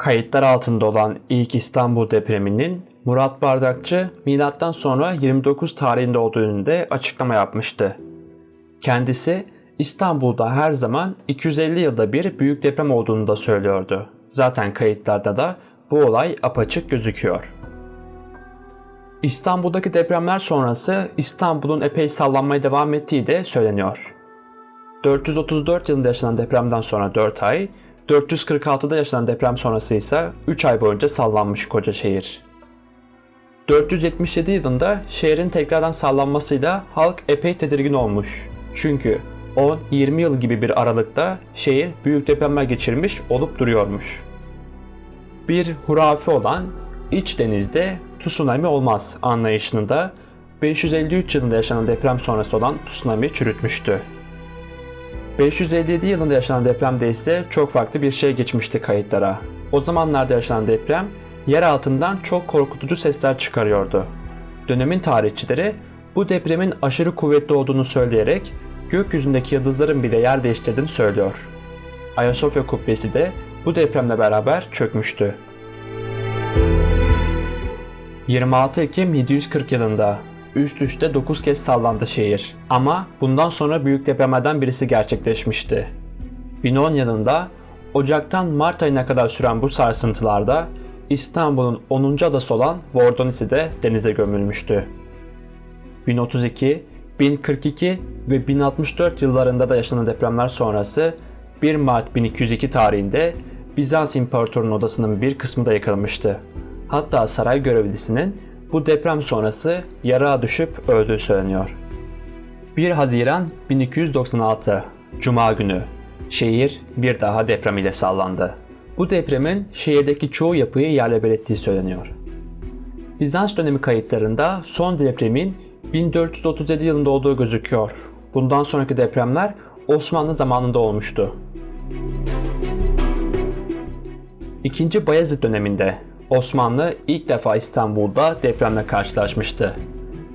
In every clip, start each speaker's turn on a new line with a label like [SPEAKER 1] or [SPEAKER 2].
[SPEAKER 1] Kayıtlar altında olan ilk İstanbul depreminin Murat Bardakçı milattan sonra 29 tarihinde olduğu yönünde açıklama yapmıştı. Kendisi İstanbul'da her zaman 250 yılda bir büyük deprem olduğunu da söylüyordu. Zaten kayıtlarda da bu olay apaçık gözüküyor. İstanbul'daki depremler sonrası İstanbul'un epey sallanmaya devam ettiği de söyleniyor. 434 yılında yaşanan depremden sonra 4 ay, 446'da yaşanan deprem sonrası ise 3 ay boyunca sallanmış koca şehir. 477 yılında şehrin tekrardan sallanmasıyla halk epey tedirgin olmuş. Çünkü 10-20 yıl gibi bir aralıkta şehir büyük depremler geçirmiş olup duruyormuş. Bir hurafe olan iç denizde tsunami olmaz anlayışını da 553 yılında yaşanan deprem sonrası olan tsunami çürütmüştü. 557 yılında yaşanan depremde ise çok farklı bir şey geçmişti kayıtlara. O zamanlarda yaşanan deprem yer altından çok korkutucu sesler çıkarıyordu. Dönemin tarihçileri bu depremin aşırı kuvvetli olduğunu söyleyerek gökyüzündeki yıldızların bile yer değiştirdiğini söylüyor. Ayasofya kubbesi de bu depremle beraber çökmüştü. 26 Ekim 740 yılında üst üste 9 kez sallandı şehir. Ama bundan sonra büyük depremlerden birisi gerçekleşmişti. 1010 yılında Ocak'tan Mart ayına kadar süren bu sarsıntılarda İstanbul'un 10. adası olan Vordonisi de denize gömülmüştü. 1032, 1042 ve 1064 yıllarında da yaşanan depremler sonrası 1 Mart 1202 tarihinde Bizans İmparatorluğu'nun odasının bir kısmı da yıkılmıştı. Hatta saray görevlisinin bu deprem sonrası yarağa düşüp öldüğü söyleniyor. 1 Haziran 1296 Cuma günü şehir bir daha deprem ile sallandı. Bu depremin şehirdeki çoğu yapıyı yerle bir ettiği söyleniyor. Bizans dönemi kayıtlarında son depremin 1437 yılında olduğu gözüküyor. Bundan sonraki depremler Osmanlı zamanında olmuştu. İkinci Bayezid döneminde Osmanlı ilk defa İstanbul'da depremle karşılaşmıştı.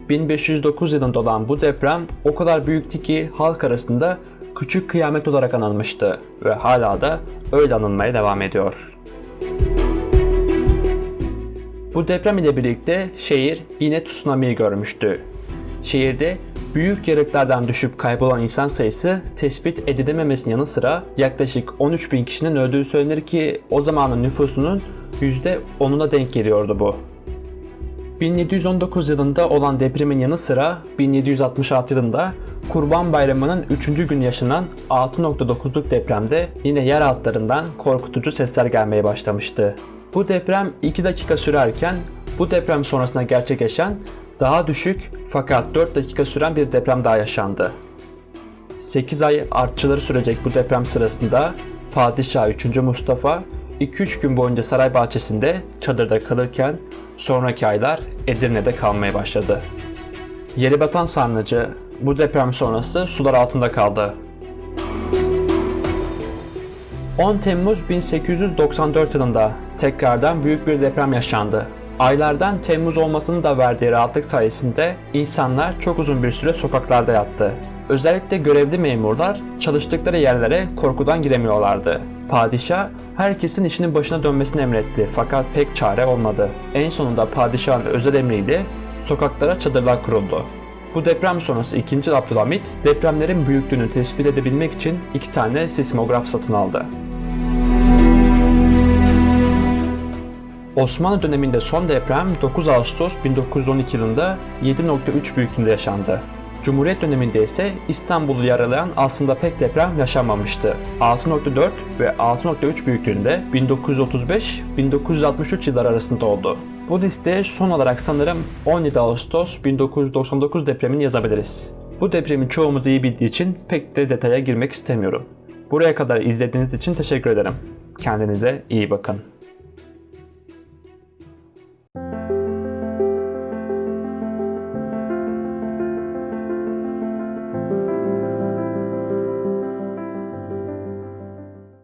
[SPEAKER 1] 1509 yılında olan bu deprem o kadar büyüktü ki halk arasında küçük kıyamet olarak anılmıştı ve hala da öyle anılmaya devam ediyor. Bu deprem ile birlikte şehir yine tsunami'yi görmüştü. Şehirde büyük yarıklardan düşüp kaybolan insan sayısı tespit edilememesinin yanı sıra yaklaşık 13 bin kişinin öldüğü söylenir ki o zamanın nüfusunun %10'una denk geliyordu bu. 1719 yılında olan depremin yanı sıra 1766 yılında Kurban Bayramı'nın 3. gün yaşanan 6.9'luk depremde yine yer altlarından korkutucu sesler gelmeye başlamıştı. Bu deprem 2 dakika sürerken bu deprem sonrasında gerçekleşen daha düşük fakat 4 dakika süren bir deprem daha yaşandı. 8 ay artçıları sürecek bu deprem sırasında Padişah 3. Mustafa 2-3 gün boyunca saray bahçesinde çadırda kalırken sonraki aylar Edirne'de kalmaya başladı. Yeri batan sarnıcı bu deprem sonrası sular altında kaldı. 10 Temmuz 1894 yılında tekrardan büyük bir deprem yaşandı. Aylardan Temmuz olmasının da verdiği rahatlık sayesinde insanlar çok uzun bir süre sokaklarda yattı. Özellikle görevli memurlar çalıştıkları yerlere korkudan giremiyorlardı. Padişah herkesin işinin başına dönmesini emretti fakat pek çare olmadı. En sonunda padişahın özel emriyle sokaklara çadırlar kuruldu. Bu deprem sonrası 2. Abdülhamit depremlerin büyüklüğünü tespit edebilmek için iki tane sismograf satın aldı. Osmanlı döneminde son deprem 9 Ağustos 1912 yılında 7.3 büyüklüğünde yaşandı. Cumhuriyet döneminde ise İstanbul'u yaralayan aslında pek deprem yaşanmamıştı. 6.4 ve 6.3 büyüklüğünde 1935-1963 yıllar arasında oldu. Bu listeye son olarak sanırım 17 Ağustos 1999 depremini yazabiliriz. Bu depremin çoğumuz iyi bildiği için pek de detaya girmek istemiyorum. Buraya kadar izlediğiniz için teşekkür ederim. Kendinize iyi bakın.